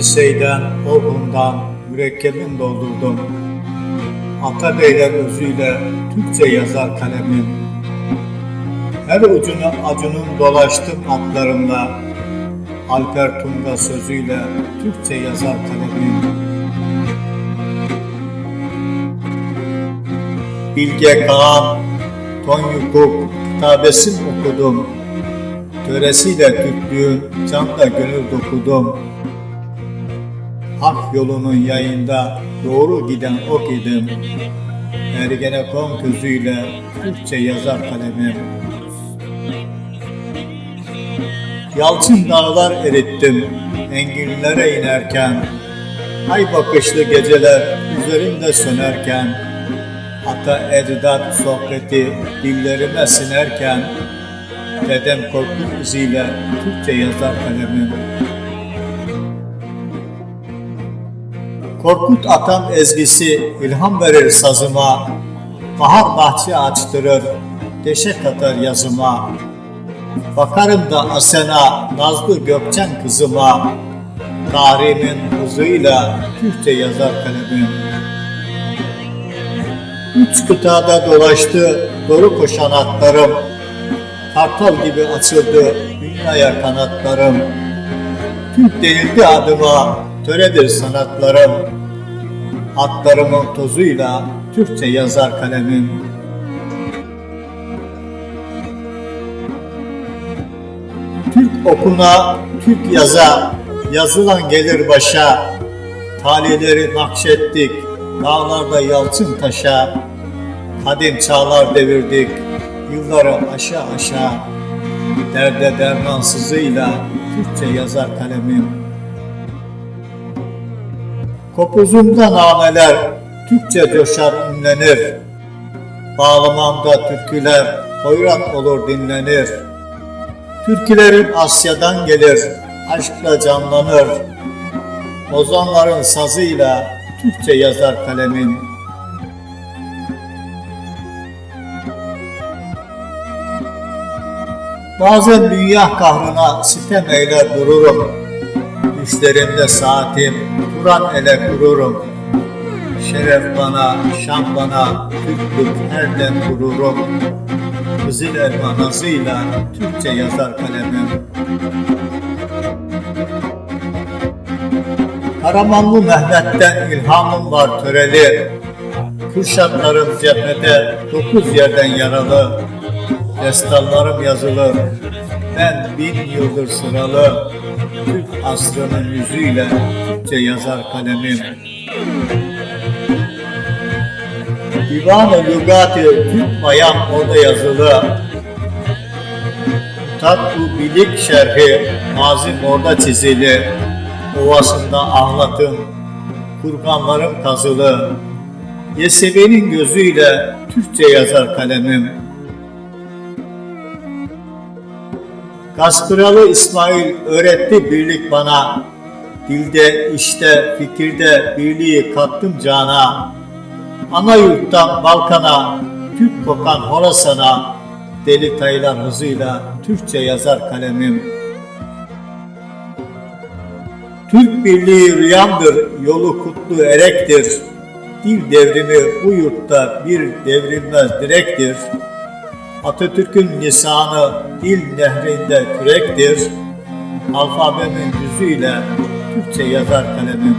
Liseyden, Orhun'dan mürekkebin doldurdum. Atabeyler özüyle Türkçe yazar kalemim. Her ucunu acunun dolaştım atlarımla. Alper Tunga sözüyle Türkçe yazar kalemim. Bilge Kağan, Ton Yukuk kitabesin okudum. Töresiyle Türklüğün canla gönül dokudum. Hak yolunun yayında doğru giden ok idim. Ergenekon közüyle Türkçe yazar kalemim. Yalçın dağlar erittim enginlere inerken. Ay bakışlı geceler üzerimde sönerken. Ata ecdat sohbeti dillerime sinerken. Dedem korkut iziyle Türkçe yazar kalemim. Korkut atam ezgisi ilham verir sazıma, bahar bahçe açtırır, deşe katar yazıma. Bakarım da Asena, Nazlı Gökçen kızıma, tarihimin hızıyla Türkçe yazar kalemim. Üç kıtada dolaştı doğru koşan atlarım, kartal gibi açıldı dünyaya kanatlarım. Türk denildi adıma, töredir sanatlarım. Atlarımın tozuyla Türkçe yazar kalemim. Türk okuna, Türk yaza, yazılan gelir başa. Talileri nakşettik, dağlarda yalçın taşa. Kadim çağlar devirdik, yılları aşağı aşağı. Derde dermansızıyla Türkçe yazar kalemim. Kopuzumda nameler Türkçe coşar ünlenir. Bağlamamda türküler hoyrat olur dinlenir. Türkülerim Asya'dan gelir, aşkla canlanır. Ozanların sazıyla Türkçe yazar kalemim. Bazen dünya kahrına sitem eyler dururum. Düşlerimde saatim, Kur'an ele kururum. Şeref bana, şan bana, Türklük her dem gururum. Kızıl elma nazıyla Türkçe yazar kalemim. Karamanlı Mehmet'ten ilhamım var töreli. Kürşatlarım cephede dokuz yerden yaralı. Destanlarım yazılı, ben bin yıldır sıralı. Türk asrının yüzüyle Türkçe yazar kalemim. Divan-ı Lügati Türk mayam orada yazılı. Tatlı bilik şerhi mazim orada çizili. Ovasında ahlatım, kurganlarım kazılı. Yesevi'nin gözüyle Türkçe yazar kalemim. Kaskralı İsmail öğretti birlik bana. Dilde, işte, fikirde birliği kattım cana. Ana yurttan Balkan'a, Türk kokan Horasan'a, deli taylar hızıyla Türkçe yazar kalemim. Türk birliği rüyamdır, yolu kutlu erektir. Dil devrimi bu yurtta bir devrilmez direktir. Atatürk'ün lisanı dil nehrinde kürektir. Alfabemin yüzüyle Türkçe yazar kalemim.